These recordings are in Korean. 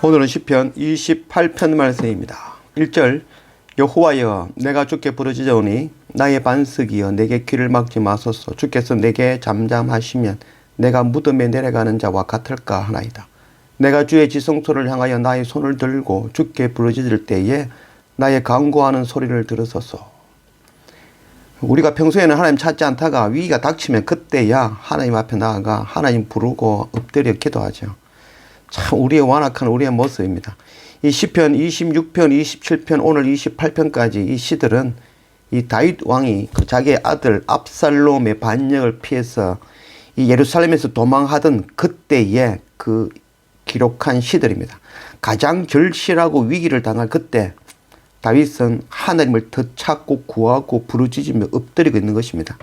오늘은 시편 28편 말씀입니다. 1절 여호와여 내가 주께 부르짖으오니 나의 반석이여 내게 귀를 막지 마소서 주께서 내게 잠잠하시면 내가 무덤에 내려가는 자와 같을까 하나이다. 내가 주의 지성소를 향하여 나의 손을 들고 주께 부르짖을 때에 나의 강구하는 소리를 들으소서. 우리가 평소에는 하나님 찾지 않다가 위기가 닥치면 그때야 하나님 앞에 나아가 하나님 부르고 엎드려 기도하죠. 참 우리의 완악한 우리의 모습입니다. 이 시편 26편, 27편, 오늘 28편까지 이 시들은 이 다윗 왕이 그 자기의 아들 압살롬의 반역을 피해서 이 예루살렘에서 도망하던 그때에 그 기록한 시들입니다. 가장 절실하고 위기를 당할 그때 다윗은 하나님을 더 찾고 구하고 부르짖으며 엎드리고 있는 것입니다.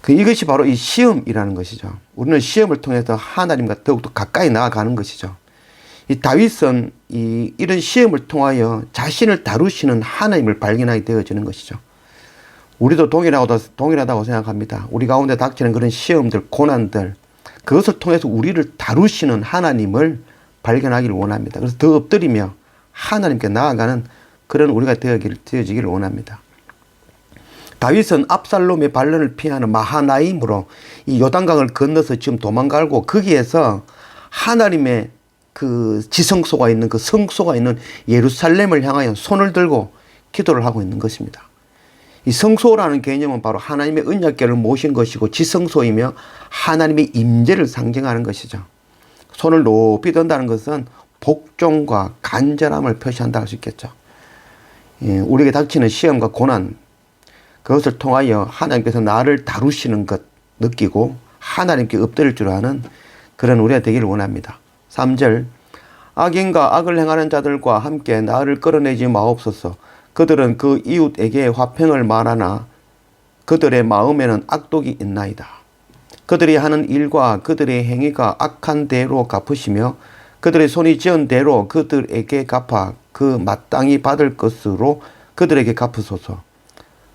그 이것이 바로 이 시험이라는 것이죠. 우리는 시험을 통해서 하나님과 더욱더 가까이 나아가는 것이죠. 이 다윗은 이 이런 시험을 통하여 자신을 다루시는 하나님을 발견하게 되어지는 것이죠. 우리도 동일하고 동일하다고 생각합니다. 우리 가운데 닥치는 그런 시험들, 고난들 그것을 통해서 우리를 다루시는 하나님을 발견하기를 원합니다. 그래서 더 엎드리며 하나님께 나아가는 그런 우리가 되어지기를 원합니다. 다윗은 압살롬의 반란을 피하는 마하나임으로 이 요단강을 건너서 지금 도망가고 거기에서 하나님의 그 지성소가 있는 그 성소가 있는 예루살렘을 향하여 손을 들고 기도를 하고 있는 것입니다. 이 성소라는 개념은 바로 하나님의 언약궤를 모신 것이고 지성소이며 하나님의 임재를 상징하는 것이죠. 손을 높이 든다는 것은 복종과 간절함을 표시한다 할 수 있겠죠. 예, 우리에게 닥치는 시험과 고난 그것을 통하여 하나님께서 나를 다루시는 것 느끼고 하나님께 엎드릴 줄 아는 그런 우리가 되기를 원합니다. 3절 악인과 악을 행하는 자들과 함께 나를 끌어내지 마옵소서. 그들은 그 이웃에게 화평을 말하나 그들의 마음에는 악독이 있나이다. 그들이 하는 일과 그들의 행위가 악한 대로 갚으시며 그들의 손이 지은 대로 그들에게 갚아 그 마땅히 받을 것으로 그들에게 갚으소서.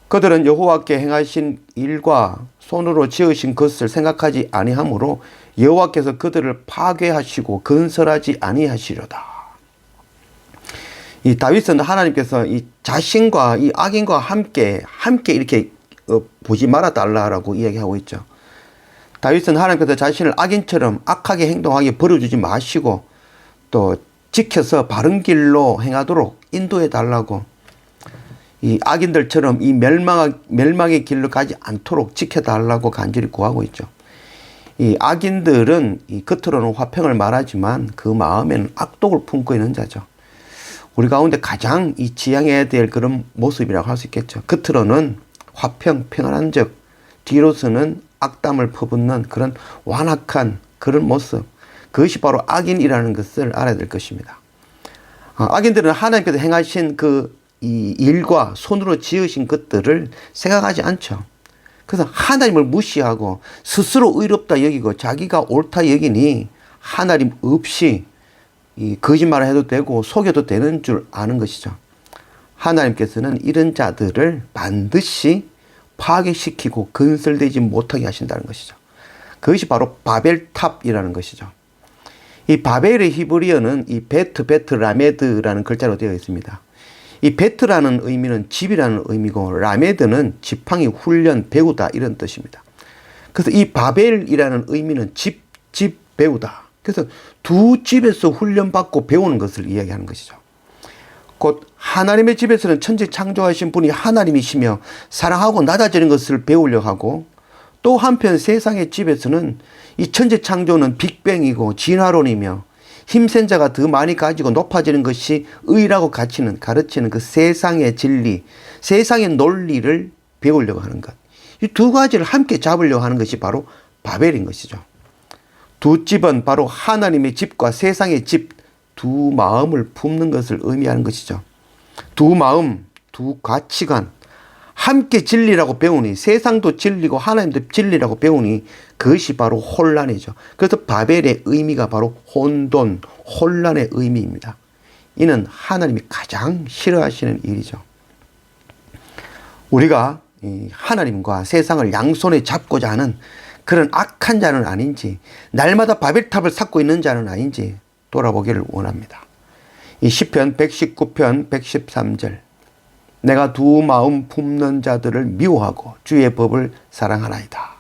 그들은 여호와께 행하신 일과 손으로 지으신 것을 생각하지 아니하므로 여호와께서 그들을 파괴하시고 건설하지 아니하시려다. 이 다윗은 하나님께서 이 자신과 이 악인과 함께 함께 이렇게 어, 보지 말아 달라라고 이야기하고 있죠. 다윗은 하나님께서 자신을 악인처럼 악하게 행동하게 버려주지 마시고 또 지켜서 바른 길로 행하도록 인도해 달라고 이 악인들처럼 이 멸망, 멸망의 길로 가지 않도록 지켜달라고 간절히 구하고 있죠. 이 악인들은 이 겉으로는 화평을 말하지만 그 마음에는 악독을 품고 있는 자죠. 우리 가운데 가장 이 지향해야 될 그런 모습이라고 할 수 있겠죠. 겉으로는 화평, 평안한 적, 뒤로서는 악담을 퍼붓는 그런 완악한 그런 모습. 그것이 바로 악인이라는 것을 알아야 될 것입니다. 어, 악인들은 하나님께서 행하신 그 이 일과 손으로 지으신 것들을 생각하지 않죠. 그래서 하나님을 무시하고 스스로 의롭다 여기고 자기가 옳다 여기니 하나님 없이 이 거짓말을 해도 되고 속여도 되는 줄 아는 것이죠. 하나님께서는 이런 자들을 반드시 파괴시키고 건설되지 못하게 하신다는 것이죠. 그것이 바로 바벨탑이라는 것이죠. 이 바벨의 히브리어는 이 베트 베트 라메드라는 글자로 되어 있습니다. 이 베트라는 의미는 집이라는 의미고 라메드는 지팡이 훈련 배우다 이런 뜻입니다. 그래서 이 바벨이라는 의미는 집, 집 배우다. 그래서 두 집에서 훈련받고 배우는 것을 이야기하는 것이죠. 곧 하나님의 집에서는 천지 창조하신 분이 하나님이시며 사랑하고 낮아지는 것을 배우려고 하고 또 한편 세상의 집에서는 이 천지 창조는 빅뱅이고 진화론이며 힘센 자가 더 많이 가지고 높아지는 것이 의라고 가치는 가르치는 그 세상의 진리, 세상의 논리를 배우려고 하는 것. 이 두 가지를 함께 잡으려고 하는 것이 바로 바벨인 것이죠. 두 집은 바로 하나님의 집과 세상의 집 두 마음을 품는 것을 의미하는 것이죠. 두 마음, 두 가치관, 함께 진리라고 배우니 세상도 진리고 하나님도 진리라고 배우니 그것이 바로 혼란이죠. 그래서 바벨의 의미가 바로 혼돈, 혼란의 의미입니다. 이는 하나님이 가장 싫어하시는 일이죠. 우리가 하나님과 세상을 양손에 잡고자 하는 그런 악한 자는 아닌지, 날마다 바벨탑을 쌓고 있는 자는 아닌지, 돌아보기를 원합니다. 이 시편 119편 113절 내가 두 마음 품는 자들을 미워하고 주의 법을 사랑하나이다.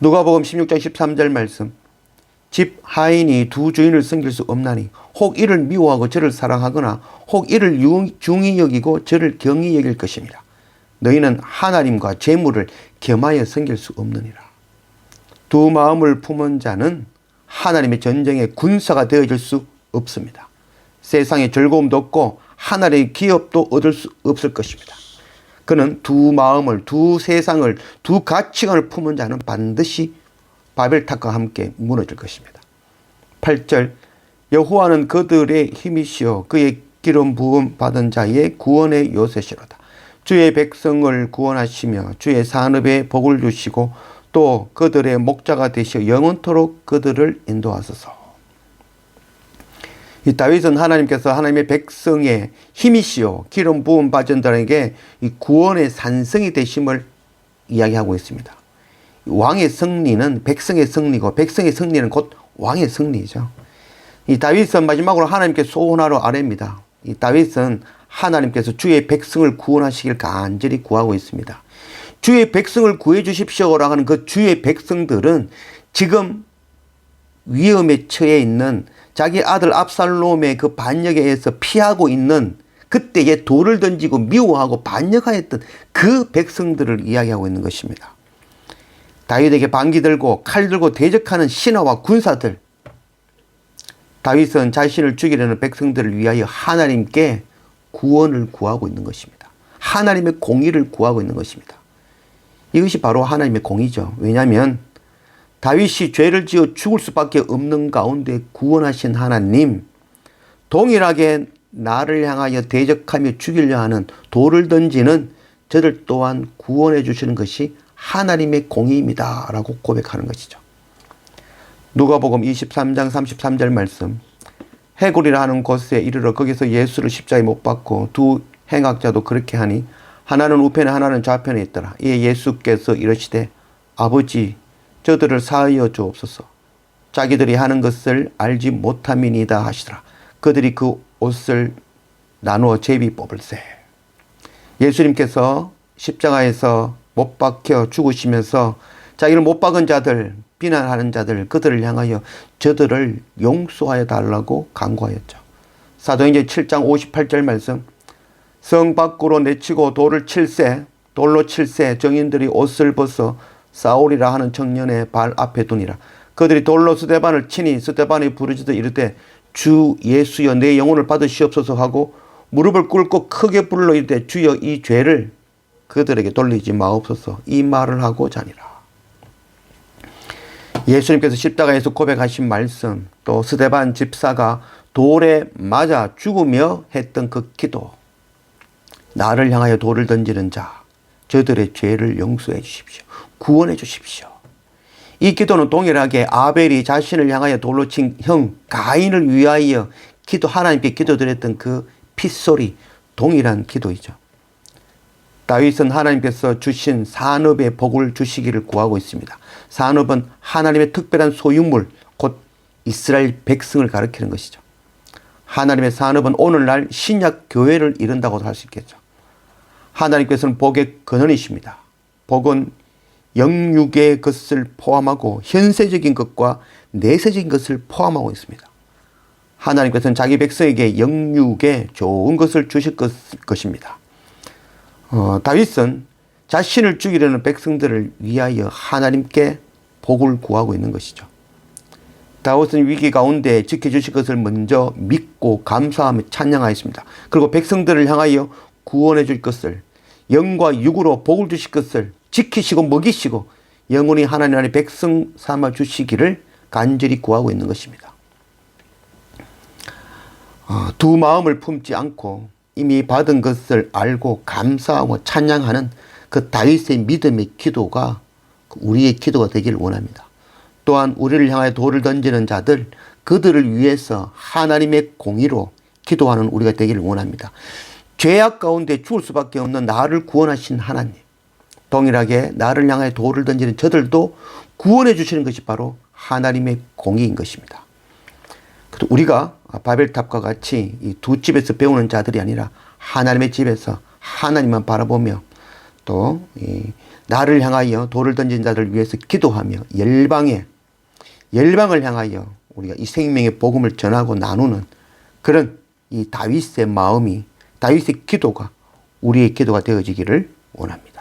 누가복음 16장 13절 말씀 집 하인이 두 주인을 섬길 수 없나니 혹 이를 미워하고 저를 사랑하거나 혹 이를 유- 중히 여기고 저를 경히 여길 것입니다. 너희는 하나님과 재물을 겸하여 섬길 수 없느니라. 두 마음을 품은 자는 하나님의 전쟁의 군사가 되어질 수 없습니다. 세상에 즐거움도 없고 하나님의 기업도 얻을 수 없을 것입니다. 그는 두 마음을, 두 세상을, 두 가치관을 품은 자는 반드시 바벨탑과 함께 무너질 것입니다. 8절 여호와는 그들의 힘이시요 그의 기름 부음 받은 자의 구원의 요새시로다. 주의 백성을 구원하시며 주의 산업에 복을 주시고 또 그들의 목자가 되시어 영원토록 그들을 인도하소서. 이 다윗은 하나님께서 하나님의 백성의 힘이시요 기름 부음 받은 자에게 이 구원의 산성이 되심을 이야기하고 있습니다. 왕의 승리는 백성의 승리고 백성의 승리는 곧 왕의 승리죠. 이 다윗은 마지막으로 하나님께 소원하러 아뢰입니다. 이 다윗은 하나님께서 주의 백성을 구원하시길 간절히 구하고 있습니다. 주의 백성을 구해 주십시오라고 하는 그 주의 백성들은 지금 위험에 처해 있는 자기 아들 압살롬의 그 반역에 의해서 피하고 있는 그때에 돌을 던지고 미워하고 반역하였던 그 백성들을 이야기하고 있는 것입니다. 다윗에게 반기 들고 칼 들고 대적하는 신하와 군사들. 다윗은 자신을 죽이려는 백성들을 위하여 하나님께 구원을 구하고 있는 것입니다. 하나님의 공의를 구하고 있는 것입니다. 이것이 바로 하나님의 공의죠. 왜냐하면 다윗이 죄를 지어 죽을 수밖에 없는 가운데 구원하신 하나님, 동일하게 나를 향하여 대적하며 죽이려 하는 돌을 던지는 저들 또한 구원해 주시는 것이 하나님의 공의입니다. 라고 고백하는 것이죠. 누가복음 23장 33절 말씀. 해골이라 하는 곳에 이르러 거기서 예수를 십자에 못 박고 두 행악자도 그렇게 하니 하나는 우편에 하나는 좌편에 있더라. 이에 예수께서 이르시되 아버지 저들을 사하여 주옵소서. 자기들이 하는 것을 알지 못함이니이다 하시더라. 그들이 그 옷을 나누어 제비 뽑을세. 예수님께서 십자가에서 못 박혀 죽으시면서 자기를 못 박은 자들, 비난하는 자들, 그들을 향하여 저들을 용서하여 달라고 간구하였죠. 사도행전 7장 58절 말씀. 성 밖으로 내치고 돌을 칠세, 돌로 칠세 정인들이 옷을 벗어 사울이라 하는 청년의 발 앞에 두니라. 그들이 돌로 스테반을 치니 스테반이 부르짖어 이르되 주 예수여 내 영혼을 받으시옵소서 하고 무릎을 꿇고 크게 불러 이르되 주여 이 죄를 그들에게 돌리지 마옵소서 이 말을 하고 자니라. 예수님께서 십자가에서 고백하신 말씀 또 스데반 집사가 돌에 맞아 죽으며 했던 그 기도 나를 향하여 돌을 던지는 자 저들의 죄를 용서해 주십시오. 구원해 주십시오. 이 기도는 동일하게 아벨이 자신을 향하여 돌로 친 형 가인을 위하여 기도 하나님께 기도드렸던 그 핏소리 동일한 기도이죠. 다윗은 하나님께서 주신 산업의 복을 주시기를 구하고 있습니다. 산업은 하나님의 특별한 소유물, 곧 이스라엘 백성을 가리키는 것이죠. 하나님의 산업은 오늘날 신약 교회를 이룬다고도 할 수 있겠죠. 하나님께서는 복의 근원이십니다. 복은 영육의 것을 포함하고 현세적인 것과 내세적인 것을 포함하고 있습니다. 하나님께서는 자기 백성에게 영육의 좋은 것을 주실 것, 것입니다. 어, 다윗은 자신을 죽이려는 백성들을 위하여 하나님께 복을 구하고 있는 것이죠. 다윗은 위기 가운데 지켜주실 것을 먼저 믿고 감사하며 찬양하였습니다. 그리고 백성들을 향하여 구원해 줄 것을 영과 육으로 복을 주실 것을 지키시고 먹이시고 영원히 하나님 안에 백성 삼아 주시기를 간절히 구하고 있는 것입니다. 어, 두 마음을 품지 않고 이미 받은 것을 알고 감사하고 찬양하는 그 다윗의 믿음의 기도가 우리의 기도가 되기를 원합니다. 또한 우리를 향하여 돌을 던지는 자들 그들을 위해서 하나님의 공의로 기도하는 우리가 되기를 원합니다. 죄악 가운데 죽을 수밖에 없는 나를 구원하신 하나님 동일하게 나를 향하여 돌을 던지는 저들도 구원해 주시는 것이 바로 하나님의 공의인 것입니다. 우리가 바벨탑과 같이 이 두 집에서 배우는 자들이 아니라 하나님의 집에서 하나님만 바라보며 또이 나를 향하여 돌을 던진 자들을 위해서 기도하며 열방에 열방을 향하여 우리가 이 생명의 복음을 전하고 나누는 그런 이 다윗의 마음이 다윗의 기도가 우리의 기도가 되어지기를 원합니다.